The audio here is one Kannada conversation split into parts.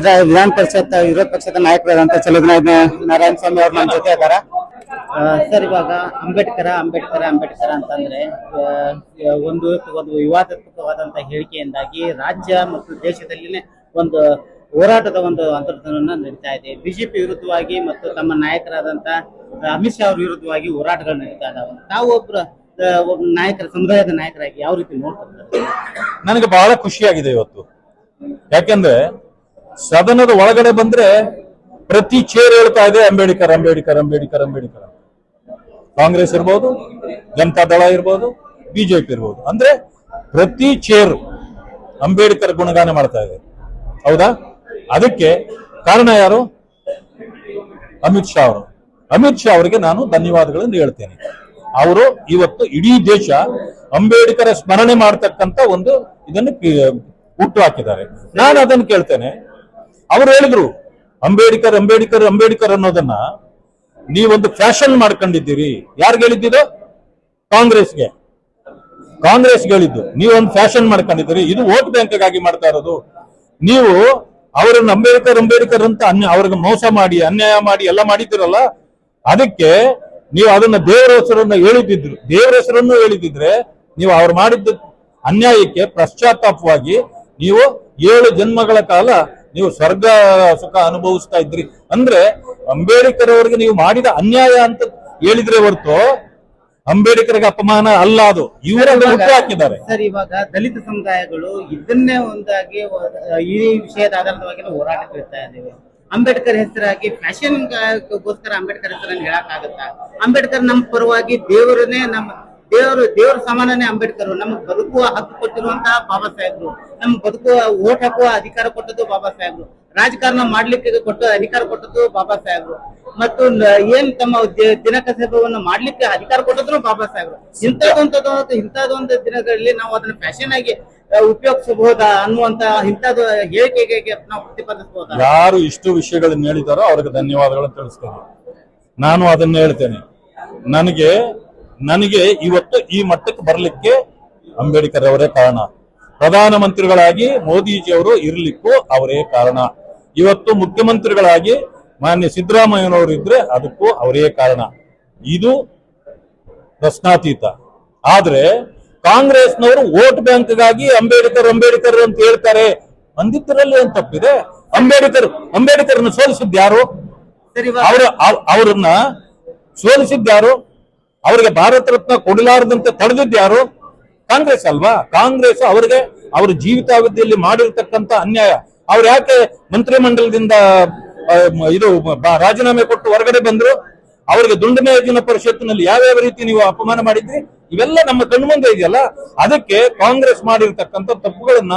ವಿಧಾ- ವಿಧಾನ ಪರಿಷತ್ ವಿರೋಧ ಪಕ್ಷದ ನಾಯಕರಾದಂತ ಚಲುವನಾರಾಯಣ ನಾರಾಯಣ ಸ್ವಾಮಿ ಅವರು ನಮ್ಮ ಜೊತೆ ಇದಾರ. ಸರ್ ಇವಾಗ ಅಂಬೇಡ್ಕರ ಅಂಬೇಡ್ಕರ ಅಂಬೇಡ್ಕರ ಅಂತಂದ್ರೆ ಒಂದು ಒಂದು ವಿವಾದಾತ್ಮಕವಾದಂತ ಹೇಳಿಕೆಯಿಂದಾಗಿ ರಾಜ್ಯ ಮತ್ತು ದೇಶದಲ್ಲಿನೇ ಒಂದು ಹೋರಾಟದ ಒಂದು ಅಂತರ್ಧನವನ್ನು ನಡೀತಾ ಇದೆ. ಬಿಜೆಪಿ ವಿರುದ್ಧವಾಗಿ ಮತ್ತು ತಮ್ಮ ನಾಯಕರಾದಂತಹ ಅಮಿತ್ ಶಾ ಅವ್ರ ವಿರುದ್ಧವಾಗಿ ಹೋರಾಟಗಳು ನಡೀತಾ ಇದಾವೆ. ತಾವು ಒಬ್ಬರ ಒಬ್ಬ ನಾಯಕರ ಸಮುದಾಯದ ನಾಯಕರಾಗಿ ಯಾವ ರೀತಿ ನೋಡ್ತಾರೆ? ನನಗೆ ಬಹಳ ಖುಷಿಯಾಗಿದೆ ಇವತ್ತು. ಯಾಕೆಂದ್ರೆ ಸದನದ ಒಳಗಡೆ ಬಂದ್ರೆ ಪ್ರತಿ ಚೇರ್ ಹೇಳ್ತಾ ಇದೆ, ಅಂಬೇಡ್ಕರ್ ಅಂಬೇಡ್ಕರ್ ಅಂಬೇಡ್ಕರ್ ಅಂಬೇಡ್ಕರ್. ಕಾಂಗ್ರೆಸ್ ಇರ್ಬೋದು, ಜನತಾ ದಳ ಇರ್ಬೋದು, ಬಿಜೆಪಿ ಇರ್ಬೋದು. ಅಂದ್ರೆ ಪ್ರತಿ ಚೇರ್ ಅಂಬೇಡ್ಕರ್ ಗುಣಗಾನ ಮಾಡ್ತಾ ಇದೆ. ಹೌದಾ? ಅದಕ್ಕೆ ಕಾರಣ ಯಾರು? ಅಮಿತ್ ಶಾ ಅವರು. ಅಮಿತ್ ಶಾ ಅವರಿಗೆ ನಾನು ಧನ್ಯವಾದಗಳನ್ನು ಹೇಳ್ತೇನೆ. ಅವರು ಇವತ್ತು ಇಡೀ ದೇಶ ಅಂಬೇಡ್ಕರ್ ಸ್ಮರಣೆ ಮಾಡ್ತಕ್ಕಂತ ಒಂದು ಇದನ್ನು ಹುಟ್ಟು ಹಾಕಿದ್ದಾರೆ. ನಾನು ಅದನ್ನು ಕೇಳ್ತೇನೆ. ಅವರು ಹೇಳಿದ್ರು, ಅಂಬೇಡ್ಕರ್ ಅಂಬೇಡ್ಕರ್ ಅಂಬೇಡ್ಕರ್ ಅನ್ನೋದನ್ನ ನೀವೊಂದು ಫ್ಯಾಷನ್ ಮಾಡ್ಕೊಂಡಿದ್ದೀರಿ. ಯಾರಿಗೆ ಹೇಳಿದ್ದೀರ? ಕಾಂಗ್ರೆಸ್ಗೆ. ಕಾಂಗ್ರೆಸ್ ಹೇಳಿದ್ದು. ನೀವೊಂದು ಫ್ಯಾಷನ್ ಮಾಡ್ಕೊಂಡಿದ್ದೀರಿ. ಇದು ವೋಟ್ ಬ್ಯಾಂಕ್ಗಾಗಿ ಮಾಡ್ತಾ ಇರೋದು. ನೀವು ಅವರನ್ನು ಅಂಬೇಡ್ಕರ್ ಅಂಬೇಡ್ಕರ್ ಅಂತ ಅನ್ಯ, ಅವ್ರಿಗೆ ಮೋಸ ಮಾಡಿ, ಅನ್ಯಾಯ ಮಾಡಿ, ಎಲ್ಲ ಮಾಡಿದ್ದೀರಲ್ಲ, ಅದಕ್ಕೆ ನೀವು ಅದನ್ನ ದೇವರ ಹೆಸರನ್ನ ಹೇಳಿದ್ರು ದೇವರ ಹೆಸರನ್ನು ಹೇಳಿದಿದ್ರೆ ನೀವು ಅವ್ರು ಮಾಡಿದ್ದ ಅನ್ಯಾಯಕ್ಕೆ ಪಶ್ಚಾತ್ತಾಪವಾಗಿ ನೀವು ಏಳು ಜನ್ಮಗಳ ಕಾಲ ನೀವು ಸ್ವರ್ಗ ಸುಖ ಅನುಭವಿಸ್ತಾ ಇದ್ರಿ. ಅಂದ್ರೆ ಅಂಬೇಡ್ಕರ್ ಅವರಿಗೆ ನೀವು ಮಾಡಿದ ಅನ್ಯಾಯ ಅಂತ ಹೇಳಿದ್ರೆ ಹೊರತು ಅಂಬೇಡ್ಕರ್ಗೆ ಅಪಮಾನ ಅಲ್ಲ ಅದು. ಇವರನ್ನು ಹುಟ್ಟು ಹಾಕಿದ್ದಾರೆ. ಸರ್ ಇವಾಗ ದಲಿತ ಸಮುದಾಯಗಳು ಇದನ್ನೇ ಒಂದಾಗಿ ಈ ವಿಷಯದ ಆಧಾರವಾಗಿ ಹೋರಾಟ ಇರ್ತಾ ಇದ್ದೇವೆ. ಅಂಬೇಡ್ಕರ್ ಹೆಸರಾಗಿ ಫ್ಯಾಷನ್ ಗೋಸ್ಕರ ಅಂಬೇಡ್ಕರ್ ಹೆಸರನ್ನು ಹೇಳಕ್ ಆಗುತ್ತಾ ಅಂಬೇಡ್ಕರ್ ನಮ್ಮ ಪರವಾಗಿ ದೇವರನ್ನೇ ನಮ್ಮ ದೇವರು, ದೇವರ ಸಮಾನನೇ ಅಂಬೇಡ್ಕರ್. ನಮ್ಗೆ ಬದುಕುವ ಹಕ್ಕು ಕೊಟ್ಟಿರುವಂತಹ ಬಾಬಾ ಸಾಹೇಬ್ರು. ನಮ್ಗೆ ಬದುಕುವ, ಓಟ್ ಹಾಕುವ ಅಧಿಕಾರ ಕೊಟ್ಟದ್ದು ಬಾಬಾ ಸಾಹೇಬ್ರು. ರಾಜಕಾರಣ ಮಾಡ್ಲಿಕ್ಕೆ ಕೊಟ್ಟ ಅಧಿಕಾರ ಕೊಟ್ಟದ್ದು ಬಾಬಾ ಸಾಹೇಬ್ರು. ಮತ್ತು ಏನ್ ತಮ್ಮ ದಿ- ದಿನಕಸೇಬವನ್ನು ಮಾಡ್ಲಿಕ್ಕೆ ಅಧಿಕಾರ ಕೊಟ್ಟದ್ರು ಬಾಬಾ ಸಾಹೇಬ್ರು. ಇಂಥದ್ದೊಂದು ಇಂಥದ್ದೊಂದು ದಿನಗಳಲ್ಲಿ ನಾವು ಅದನ್ನ ಫ್ಯಾಷನ್ ಆಗಿ ಉಪಯೋಗಿಸಬಹುದಾ ಅನ್ನುವಂತ ಇಂಥದ್ದು ಹೇಳಿಕೆಗೆ ನಾವು ಪ್ರತಿಪಾದಿಸಬಹುದಾ? ಯಾರು ಇಷ್ಟು ವಿಷಯಗಳನ್ನ ಹೇಳಿದಾರೋ ಅವ್ರಿಗೆ ಧನ್ಯವಾದಗಳನ್ನು ತಿಳಿಸ್ತೇನೆ. ನಾನು ಅದನ್ನ ಹೇಳ್ತೇನೆ. ನನಗೆ ನನಗೆ ಇವತ್ತು ಈ ಮಟ್ಟಕ್ಕೆ ಬರಲಿಕ್ಕೆ ಅಂಬೇಡ್ಕರ್ ಅವರೇ ಕಾರಣ. ಪ್ರಧಾನಮಂತ್ರಿಗಳಾಗಿ ಮೋದಿಜಿ ಅವರು ಇರ್ಲಿಕ್ಕೂ ಅವರೇ ಕಾರಣ. ಇವತ್ತು ಮುಖ್ಯಮಂತ್ರಿಗಳಾಗಿ ಮಾನ್ಯ ಸಿದ್ದರಾಮಯ್ಯನವರು ಇದ್ರೆ ಅದಕ್ಕೂ ಅವರೇ ಕಾರಣ. ಇದು ಪ್ರಶ್ನಾತೀತ. ಆದ್ರೆ ಕಾಂಗ್ರೆಸ್ನವರು ವೋಟ್ ಬ್ಯಾಂಕ್ಗಾಗಿ ಅಂಬೇಡ್ಕರ್ ಅಂಬೇಡ್ಕರ್ ಅಂತ ಹೇಳ್ತಾರೆ. ಬಂದಿದ್ದರಲ್ಲಿ ಏನ್ ತಪ್ಪಿದೆ? ಅಂಬೇಡ್ಕರ್ ಅಂಬೇಡ್ಕರ್ನ ಸೋಲಿಸಿದ್ಯಾರು ಅವ್ರ ಅವ್- ಅವ್ರನ್ನ ಸೋಲಿಸಿದ್ಯಾರು ಅವರಿಗೆ ಭಾರತ ರತ್ನ ಕೊಡಲಾರದಂತೆ ತಡೆದಿದ್ದು ಯಾರು? ಕಾಂಗ್ರೆಸ್ ಅಲ್ವಾ? ಕಾಂಗ್ರೆಸ್ ಅವರಿಗೆ ಅವರ ಜೀವಿತಾವಧಿಯಲ್ಲಿ ಮಾಡಿರ್ತಕ್ಕಂತ ಅನ್ಯಾಯ. ಅವ್ರು ಯಾಕೆ ಮಂತ್ರಿಮಂಡಲದಿಂದ ಇದು ರಾಜೀನಾಮೆ ಕೊಟ್ಟು ಹೊರಗಡೆ ಬಂದ್ರು? ಅವರಿಗೆ ದುಂಡನೆ ಜನ ಪರಿಷತ್ತಿನಲ್ಲಿ ಯಾವ್ಯಾವ ರೀತಿ ನೀವು ಅಪಮಾನ ಮಾಡಿದ್ರಿ? ಇವೆಲ್ಲ ನಮ್ಮ ಕಣ್ಣು ಮುಂದೆ ಇದೆಯಲ್ಲ? ಅದಕ್ಕೆ ಕಾಂಗ್ರೆಸ್ ಮಾಡಿರ್ತಕ್ಕಂಥ ತಪ್ಪುಗಳನ್ನ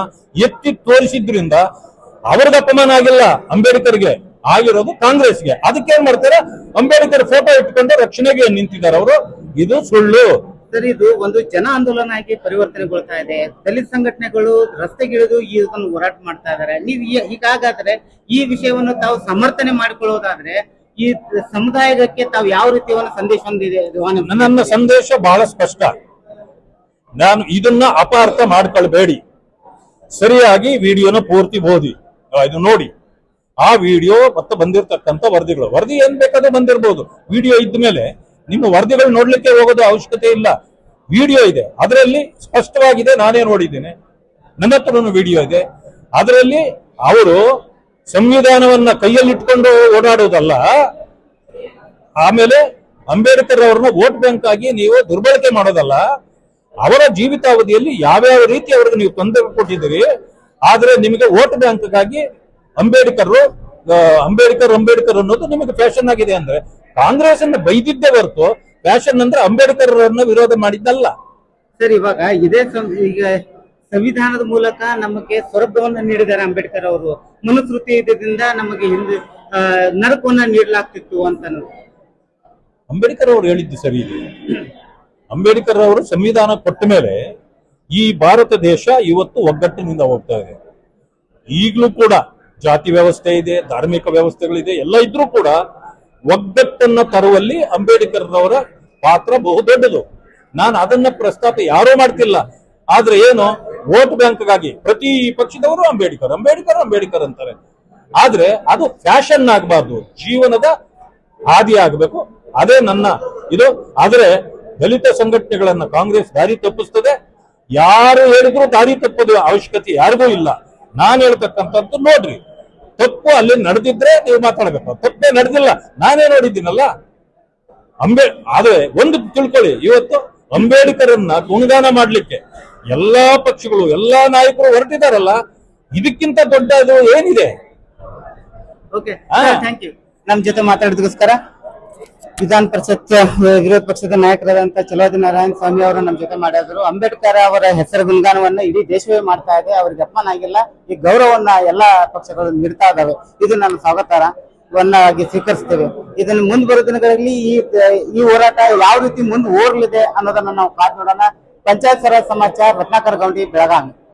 ಎತ್ತಿ ತೋರಿಸಿದ್ರಿಂದ ಅವ್ರಿಗೆ ಅಪಮಾನ ಆಗಿಲ್ಲ ಅಂಬೇಡ್ಕರ್ಗೆ. ಆಗಿರೋದು ಕಾಂಗ್ರೆಸ್ಗೆ. ಅದಕ್ಕೆ ಏನ್ ಮಾಡ್ತಾರೆ? ಅಂಬೇಡ್ಕರ್ ಫೋಟೋ ಇಟ್ಕೊಂಡು ರಕ್ಷಣೆಗೆ ನಿಂತಿದ್ದಾರೆ ಅವರು. ಇದು ಸುಳ್ಳು. ಸರ್ ಇದು ಒಂದು ಜನ ಆಂದೋಲನ ಆಗಿ ಪರಿವರ್ತನೆಗೊಳ್ತಾ ಇದೆ. ದಲಿತ ಸಂಘಟನೆಗಳು ರಸ್ತೆಗಿಳಿದು ಈ ಇದನ್ನು ಹೋರಾಟ ಮಾಡ್ತಾ ಇದ್ದಾರೆ. ನೀವು ಹೀಗಾಗಾದ್ರೆ ಈ ವಿಷಯವನ್ನು ತಾವು ಸಮರ್ಥನೆ ಮಾಡಿಕೊಳ್ಳೋದಾದ್ರೆ ಈ ಸಮುದಾಯಕ್ಕೆ ತಾವು ಯಾವ ರೀತಿಯ ಒಂದು ಸಂದೇಶ ಹೊಂದಿದೆ? ರವಾನೆ ನನ್ನ ಸಂದೇಶ ಬಹಳ ಸ್ಪಷ್ಟ. ನಾನು ಇದನ್ನ ಅಪಾರ್ಥ ಮಾಡ್ಕೊಳ್ಬೇಡಿ. ಸರಿಯಾಗಿ ವಿಡಿಯೋನ ಪೂರ್ತಿ ಓದಿ. ಇದು ನೋಡಿ. ಆ ವಿಡಿಯೋ ಮತ್ತೆ ಬಂದಿರತಕ್ಕಂತ ವರದಿಗಳು. ವರದಿ ಏನ್ ಬೇಕಾದ್ರೆ ಬಂದಿರಬಹುದು ವಿಡಿಯೋ ಇದ್ದ ಮೇಲೆ ನಿಮ್ಮ ವರದಿಗಳು ನೋಡ್ಲಿಕ್ಕೆ ಹೋಗೋದು ಅವಶ್ಯಕತೆ ಇಲ್ಲ. ವಿಡಿಯೋ ಇದೆ. ಅದರಲ್ಲಿ ಸ್ಪಷ್ಟವಾಗಿದೆ ನಾನೇ ನೋಡಿದ್ದೇನೆ ನನ್ನ ಹತ್ರನೂ ವಿಡಿಯೋ ಇದೆ. ಅದರಲ್ಲಿ ಅವರು ಸಂವಿಧಾನವನ್ನ ಕೈಯಲ್ಲಿಟ್ಕೊಂಡು ಓಡಾಡೋದಲ್ಲ, ಆಮೇಲೆ ಅಂಬೇಡ್ಕರ್ ಅವ್ರನ್ನ ವೋಟ್ ಬ್ಯಾಂಕ್ ಆಗಿ ನೀವು ದುರ್ಬಳಕೆ ಮಾಡೋದಲ್ಲ, ಅವರ ಜೀವಿತಾವಧಿಯಲ್ಲಿ ಯಾವ್ಯಾವ ರೀತಿ ಅವ್ರಿಗೆ ನೀವು ತೊಂದರೆ ಕೊಟ್ಟಿದ್ದೀರಿ, ಆದ್ರೆ ನಿಮಗೆ ವೋಟ್ ಬ್ಯಾಂಕ್ಗಾಗಿ ಅಂಬೇಡ್ಕರ್ ಅಂಬೇಡ್ಕರ್ ಅಂಬೇಡ್ಕರ್ ಅನ್ನೋದು ನಿಮಗೆ ಫ್ಯಾಷನ್ ಆಗಿದೆ ಅಂದ್ರೆ ಕಾಂಗ್ರೆಸ್ ಅನ್ನ ಬೈದಿದ್ದೆ ಹೊರತು ಫ್ಯಾಷನ್ ಅಂದ್ರೆ ಅಂಬೇಡ್ಕರ್ ಅನ್ನ ವಿರೋಧ ಮಾಡಿದ್ದಲ್ಲ. ಸರ್ ಇವಾಗ ಇದೇ ಈಗ ಸಂವಿಧಾನದ ಮೂಲಕ ನಮಗೆ ಸ್ವರ್ಗವನ್ನು ನೀಡಿದ್ದಾರೆ ಅಂಬೇಡ್ಕರ್ ಅವರು. ಇದ್ದಿಂದ ನಮಗೆ ಹಿಂದೆ ನರಕವನ್ನ ನೀಡಲಾಗ್ತಿತ್ತು ಅಂತ ಅಂಬೇಡ್ಕರ್ ಅವರು ಹೇಳಿದ್ದು ಸರಿ ಇದೆ. ಅಂಬೇಡ್ಕರ್ ಅವರು ಸಂವಿಧಾನ ಕೊಟ್ಟ ಮೇಲೆ ಈ ಭಾರತ ದೇಶ ಇವತ್ತು ಒಗ್ಗಟ್ಟಿನಿಂದ ಹೋಗ್ತಾ ಇದೆ. ಈಗಲೂ ಕೂಡ ಜಾತಿ ವ್ಯವಸ್ಥೆ ಇದೆ, ಧಾರ್ಮಿಕ ವ್ಯವಸ್ಥೆಗಳಿದೆ, ಎಲ್ಲ ಇದ್ರೂ ಕೂಡ ಒಗ್ಗಟ್ಟನ್ನ ತರುವಲ್ಲಿ ಅಂಬೇಡ್ಕರ್ ಅವರ ಪಾತ್ರ ಬಹುದೊಡ್ಡದು ನಾನು ಅದನ್ನ ಪ್ರಸ್ತಾಪ ಯಾರೂ ಮಾಡ್ತಿಲ್ಲ. ಆದ್ರೆ ಏನು, ವೋಟ್ ಬ್ಯಾಂಕ್ಗಾಗಿ ಪ್ರತಿ ಪಕ್ಷದವರು ಅಂಬೇಡ್ಕರ್ ಅಂಬೇಡ್ಕರ್ ಅಂಬೇಡ್ಕರ್ ಅಂತಾರೆ. ಆದ್ರೆ ಅದು ಫ್ಯಾಷನ್ ಆಗಬಾರ್ದು, ಜೀವನದ ಹಾದಿ ಆಗಬೇಕು. ಅದೇ ನನ್ನ ಇದು. ಆದ್ರೆ ದಲಿತ ಸಂಘಟನೆಗಳನ್ನ ಕಾಂಗ್ರೆಸ್ ದಾರಿ ತಪ್ಪಿಸ್ತದೆ. ಯಾರು ಹೇಳಿದ್ರು ದಾರಿ ತಪ್ಪದ ಅವಶ್ಯಕತೆ ಯಾರಿಗೂ ಇಲ್ಲ. ನಾನು ಹೇಳ್ತಕ್ಕಂಥದ್ದು ನೋಡ್ರಿ. ತಪ್ಪು ಅಲ್ಲಿ ನಡೆದಿದ್ರೆ ನೀವು ಮಾತಾಡಬೇಕು. ತಪ್ಪೇ ನಡೆದಿಲ್ಲ. ನಾನೇ ನೋಡಿದ್ದೀನಲ್ಲ? ಅಂಬೇ ಆದ್ರೆ ಒಂದು ತಿಳ್ಕೊಳ್ಳಿ ಇವತ್ತು ಅಂಬೇಡ್ಕರನ್ನ ಗುಣಗಾನ ಮಾಡ್ಲಿಕ್ಕೆ ಎಲ್ಲಾ ಪಕ್ಷಗಳು ಎಲ್ಲಾ ನಾಯಕರು ಹೊರಟಿದಾರಲ್ಲ ಇದಕ್ಕಿಂತ ದೊಡ್ಡ ಏನಿದೆ? ಓಕೆ. ಥ್ಯಾಂಕ್ ಯು ಜೊತೆ ಮಾತಾಡಿದಕ್ಕೋಸ್ಕರ ವಿಧಾನ ಪರಿಷತ್ ವಿರೋಧ ಪಕ್ಷದ ನಾಯಕರಾದಂತ ಚಲೋದಿ ನಾರಾಯಣ ಸ್ವಾಮಿ ಅವರು ನಮ್ಮ ಜೊತೆ ಮಾಡಿದ್ರು. ಅಂಬೇಡ್ಕರ್ ಅವರ ಹೆಸರು ಗುಣಗಾನವನ್ನ ಇಡೀ ದೇಶವೇ ಮಾಡ್ತಾ ಇದೆ. ಅವ್ರಿಗೆ ಅಪಮಾನ ಆಗಿಲ್ಲ. ಈ ಗೌರವವನ್ನ ಎಲ್ಲಾ ಪಕ್ಷಗಳು ನೀಡ್ತಾ ಇದಾವೆ ಇದು ನನ್ನ ಸ್ವಾಗತಾರ. ವನ್ನಾಗಿ ಸ್ವೀಕರಿಸ್ತೇವೆ. ಇದನ್ನ ಮುಂದ್ ಬರೋ ದಿನಗಳಲ್ಲಿ ಈ ಈ ಹೋರಾಟ ಯಾವ ರೀತಿ ಮುಂದೆ ಓರ್ಲಿದೆ ಅನ್ನೋದನ್ನ ನಾವು ಕಾದ್ ನೋಡೋಣ. ಪಂಚಾಯತ್ ಸರಾಜ್ ಸಮಾಚಾರ, ರತ್ನಾಕರ್ ಗೌಂಡಿ, ಬೆಳಗಾವಿ.